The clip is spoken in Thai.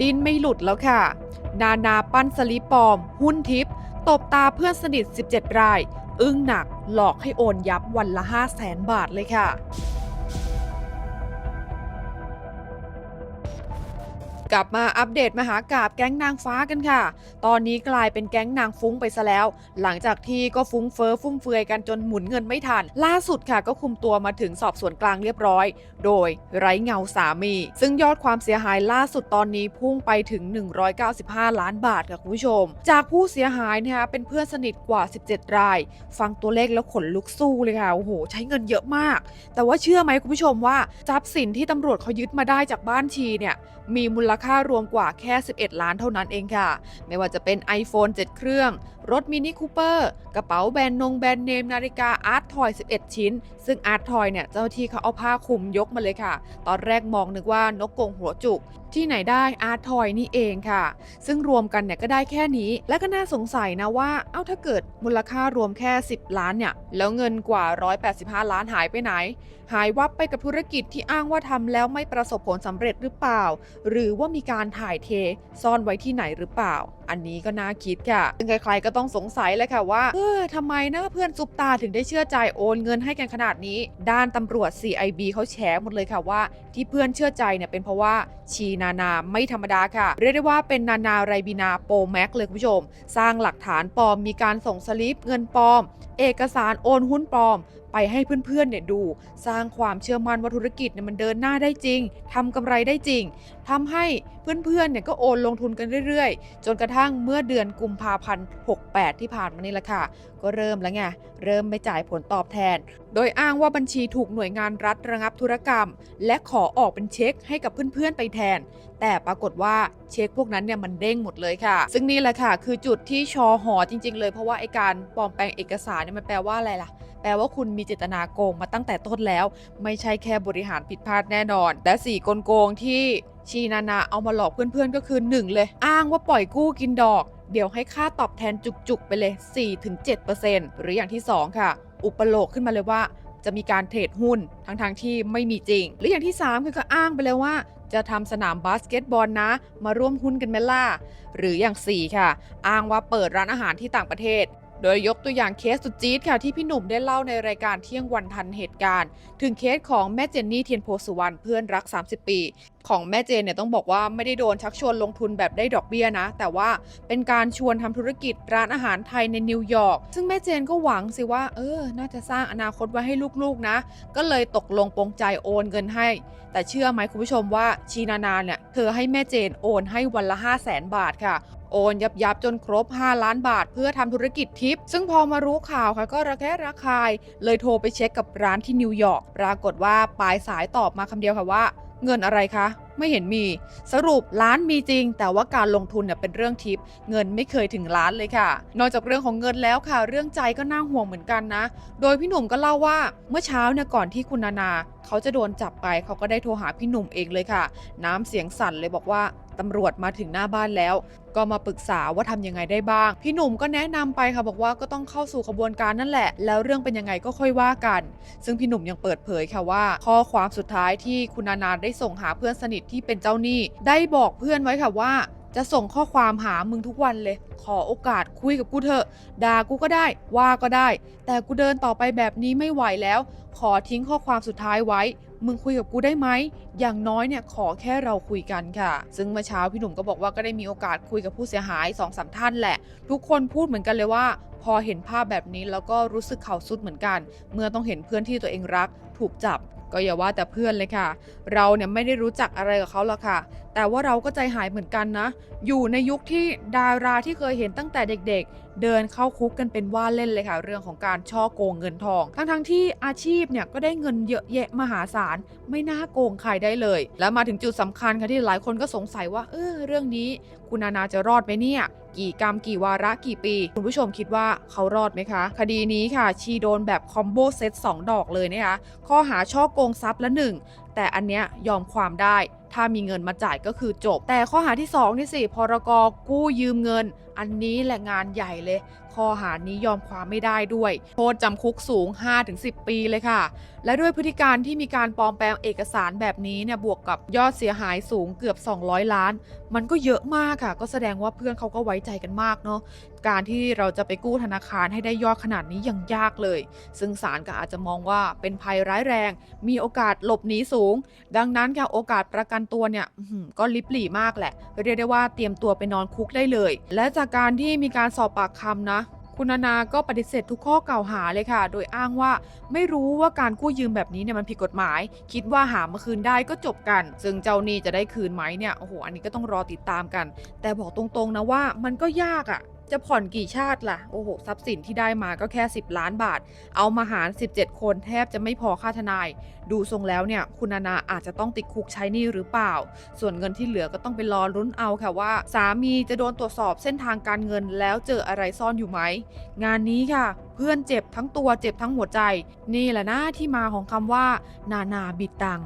ดินไม่หลุดแล้วค่ะ นานาปั้นสลิปปลอม หุ้นทิป ตบตาเพื่อนสนิท 17 ราย อึ้งหนักหลอกให้โอนยับวันละ 5 0 0แสนบาทเลยค่ะ กลับมาอัปเดตมหากราบแก๊งนางฟ้ากันค่ะ ตอนนี้กลายเป็นแก๊งนางฟุ้งไปซะแล้ว หลังจากที่ก็ฟุ้งเฟ้อฟุ่มเฟือยกันจนหมุนเงินไม่ทัน ล่าสุดค่ะก็คุมตัวมาถึงสอบสวนกลางเรียบร้อย โดยไร้เงาสามี ซึ่งยอดความเสียหายล่าสุดตอนนี้พุ่งไปถึง 195 ล้านบาทค่ะคุณผู้ชม จากผู้เสียหายนะคะเป็นเพื่อนสนิทกว่า 17 ราย ฟังตัวเลขแล้วขนลุกสู้เลยค่ะโอ้โหใช้เงินเยอะมาก แต่ว่าเชื่อไหมคุณผู้ชมว่าทรัพย์สินที่ตำรวจเขายึดมาได้จากบ้านชีเนี่ยมีมูลค่ารวมกว่าแค่ 11 ล้านเท่านั้นเองค่ะ ไม่ว่าจะเป็น iPhone 7 เครื่อง รถมินิคูเปอร์กระเป๋าแบรนด์นงแบรนด์เนม นาฬิกาอาร์ตทอย 11 ชิ้น ซึ่งอาร์ตทอยเนี่ย เจ้าที่เขาเอาผ้าคลุมยกมาเลยค่ะ ตอนแรกมองนึกว่านกกงหัวจุก ที่ไหนได้อาร์ตทอยนี่เองค่ะ ซึ่งรวมกันเนี่ยก็ได้แค่นี้ และก็น่าสงสัยนะว่า เอ้าถ้าเกิดมูลค่ารวมแค่ 10 ล้านเนี่ย แล้วเงินกว่า 185 ล้านหายไปไหน หายวับไปกับธุรกิจที่อ้างว่าทำแล้วไม่ประสบผลสำเร็จหรือเปล่า หรือว่ามีการถ่ายเทซ่อนไว้ที่ไหนหรือเปล่า อันนี้ก็น่าคิดค่ะซึ่งใครๆก็ต้องสงสัยเลยค่ะว่าเออทำไมนะเพื่อนซุปตาถึงได้เชื่อใจโอนเงินให้กันขนาดนี้ ด้านตำรวจ CIB เขาแฉหมดเลยค่ะว่า ที่เพื่อนเชื่อใจเนี่ยเป็นเพราะว่าชีนานาไม่ธรรมดาค่ะ เรียกได้ว่าเป็นนานาไรบินาโปรแม็กเลยคุณผู้ชม สร้างหลักฐานปลอมมีการส่งสลิปเงินปลอม เอกสารโอนหุ้นปลอมไปให้เพื่อนๆเนี่ยดู สร้างความเชื่อมั่นว่าธุรกิจเนี่ยมันเดินหน้าได้จริงทำกำไรได้จริงทำให้เพื่อนๆเนี่ยก็โอนลงทุนกันเรื่อยๆ จนกระทั่งเมื่อเดือนกุมภาพันธ์ 68 ที่ผ่านมานี่แหละค่ะ ก็เริ่มแล้วไง เริ่มไม่จ่ายผลตอบแทนโดยอ้างว่าบัญชีถูกหน่วยงานรัฐระงับธุรกรรม และขอออกเป็นเช็คให้กับเพื่อนๆไปแทน แต่ปรากฏว่าเช็คพวกนั้นเนี่ยมันเด้งหมดเลยค่ะ ซึ่งนี่แหละค่ะ คือจุดที่ชอหอจริง ๆ เลยเพราะว่าไอการปลอมแปลงเอกสารเนี่ยมันแปลว่าอะไรล่ะ แปลว่าคุณมีเจตนาโกงมาตั้งแต่ต้นแล้ว ไม่ใช่แค่บริหารผิดพลาดแน่นอน และสี่กลโกงที่ชีนานาเอามาหลอกเพื่อนๆก็คือ 1 เลย อ้างว่าปล่อยกู้กินดอก เดี๋ยวให้ค่าตอบแทนจุกๆไปเลย 4-7%หรืออย่างที่ 2 ค่ะ อุปโลกขึ้นมาเลยว่า จะมีการเทรดหุ้นทั้งๆที่ไม่มีจริง หรืออย่างที่ 3 คือก็อ้างไปเลยว่า จะทำสนามบาสเกตบอลนะ มาร่วมหุ้นกันไหมล่ะหรืออย่าง 4 ค่ะ อ้างว่าเปิดร้านอาหารที่ต่างประเทศ โดยยกตัวอย่างเคสสุดจี๊ดค่ะที่พี่หนุ่มได้เล่าในรายการเที่ยงวันทันเหตุการณ์ ถึงเคสของแม่เจนนี่เทียนโพสุวรรณเพื่อนรัก 30 ปี ของแม่เจนเนี่ยต้องบอกว่าไม่ได้โดนชักชวนลงทุนแบบได้ดอกเบี้ยนะ แต่ว่าเป็นการชวนทำธุรกิจร้านอาหารไทยในนิวยอร์กซึ่งแม่เจนก็หวังสิว่า เออ น่าจะสร้างอนาคตไว้ให้ลูกๆนะ ก็เลยตกลงปรงใจโอนเงินให้ แต่เชื่อไหมคุณผู้ชมว่าชีนานาเนี่ยเธอให้แม่เจนโอนให้วันละ 5 0 0แสนบาทค่ะ โอนยับยับจนครบ 5 ล้านบาทเพื่อทำธุรกิจทิป ซึ่งพอมารู้ข่าวค่ะก็ระแคะระคาย เลยโทรไปเช็คกับร้านที่นิวยอร์กปรากฏว่าปลายสายตอบมาคำเดียวค่ะว่า เงินอะไรคะ ไม่เห็นมี สรุปร้านมีจริง แต่ว่าการลงทุนเนี่ยเป็นเรื่องทิป เงินไม่เคยถึงล้านเลยค่ะ นอกจากเรื่องของเงินแล้วค่ะ เรื่องใจก็น่าห่วงเหมือนกันนะ โดยพี่หนุ่มก็เล่าว่าเมื่อเช้าเนี่ยก่อนที่คุณนานา เขาจะโดนจับไปเขาก็ได้โทรหาพี่หนุ่มเองเลยค่ะ น้ำเสียงสั่นเลยบอกว่า ตำรวจมาถึงหน้าบ้านแล้ว ก็มาปรึกษาว่าทำยังไงได้บ้าง พี่หนุ่มก็แนะนำไปค่ะบอกว่าก็ต้องเข้าสู่ขบวนการนั่นแหละ แล้วเรื่องเป็นยังไงก็ค่อยว่ากัน ซึ่งพี่หนุ่มยังเปิดเผยค่ะว่า ข้อความสุดท้ายที่คุณนานาได้ส่งหาเพื่อนสนิทที่เป็นเจ้าหนี้ ได้บอกเพื่อนไว้ค่ะว่าจะส่งข้อความหามึงทุกวันเลย ขอโอกาสคุยกับกูเถอะ ด่ากูก็ได้ ว่าก็ได้ แต่กูเดินต่อไปแบบนี้ไม่ไหวแล้ว ขอทิ้งข้อความสุดท้ายไว้ มึงคุยกับกูได้ไหม อย่างน้อยเนี่ยขอแค่เราคุยกันค่ะ ซึ่งเมื่อเช้าพี่หนุ่มก็บอกว่าก็ได้มีโอกาสคุยกับผู้เสียหาย2อสท่านแหละ ทุกคนพูดเหมือนกันเลยว่าพอเห็นภาพแบบนี้แล้วก็รู้สึกเข่าสุดเหมือนกัน เมื่อต้องเห็นเพื่อนที่ตัวเองรัก ถูกจับ ก็อย่าว่าแต่เพื่อนเลยค่ะ เราเนี่ยไม่ได้รู้จักอะไรกับเขาหรอกค่ะ แต่ว่าเราก็ใจหายเหมือนกันนะ อยู่ในยุคที่ดาราที่เคยเห็นตั้งแต่เด็ก ๆ เดินเข้าคุกกันเป็นว่าเล่นเลยค่ะ เรื่องของการช่อโกงเงินทอง ทั้งๆที่อาชีพเนี่ยก็ได้เงินเยอะแยะมหาศาล ไม่น่าโกงใครได้เลย แล้วมาถึงจุดสำคัญค่ะที่หลายคนก็สงสัยว่า เออเรื่องนี้ คุณนานาจะรอดไหมเนี่ย กี่กรรมกี่วาระกี่ปี คุณผู้ชมคิดว่าเขารอดไหมคะ คดีนี้ค่ะ ชีโดนแบบคอมโบเซต2ดอกเลยนะคะข้อหาช่อโกงทรัพย์ละหนึ่งแต่อันเนี้ยยอมความได้ ถ้ามีเงินมาจ่ายก็คือจบ แต่ข้อหาที่สองนี่สิพรกกู้ยืมเงิน อันนี้แหละงานใหญ่เลยข้อหานี้ยอมความไม่ได้ด้วย โทษจำคุกสูง 5-10 ปีเลยค่ะ และด้วยพฤติการที่มีการปลอมแปลงเอกสารแบบนี้เนี่ยบวกกับยอดเสียหายสูงเกือบ 200 ล้าน มันก็เยอะมากค่ะ ก็แสดงว่าเพื่อนเขาก็ไว้ใจกันมากเนาะการที่เราจะไปกู้ธนาคารให้ได้ยอดขนาดนี้ยังยากเลย ซึ่งศาลก็อาจจะมองว่าเป็นภัยร้ายแรง มีโอกาสหลบหนีสูง ดังนั้นค่ะโอกาสประกันตัวเนี่ยก็ลิบหลี่มากแหละเรียกได้ว่าเตรียมตัวไปนอนคุกได้เลย และจากการที่มีการสอบปากคำนะ คุณนานาก็ปฏิเสธทุกข้อกล่าวหาเลยค่ะ โดยอ้างว่าไม่รู้ว่าการกู้ยืมแบบนี้เนี่ยมันผิดกฎหมาย คิดว่าหามาคืนได้ก็จบกัน ซึ่งเจ้าหนี้จะได้คืนไหมเนี่ย โอ้โห อันนี้ก็ต้องรอติดตามกัน แต่บอกตรงๆนะว่ามันก็ยากอะ่ะ จะผ่อนกี่ชาติล่ะ โอ้โห ทรัพย์สินที่ได้มาก็แค่ 10 ล้านบาท เอามาหาร 17 คนแทบจะไม่พอค่าทนาย ดูทรงแล้วเนี่ย คุณนานาอาจจะต้องติดคุกใช้หนี้หรือเปล่า ส่วนเงินที่เหลือก็ต้องไปรอลุ้นเอาค่ะว่า สามีจะโดนตรวจสอบเส้นทางการเงินแล้วเจออะไรซ่อนอยู่ไหม งานนี้ค่ะ เพื่อนเจ็บทั้งตัวเจ็บทั้งหัวใจ นี่แหละนะที่มาของคำว่า นานาบิดตัง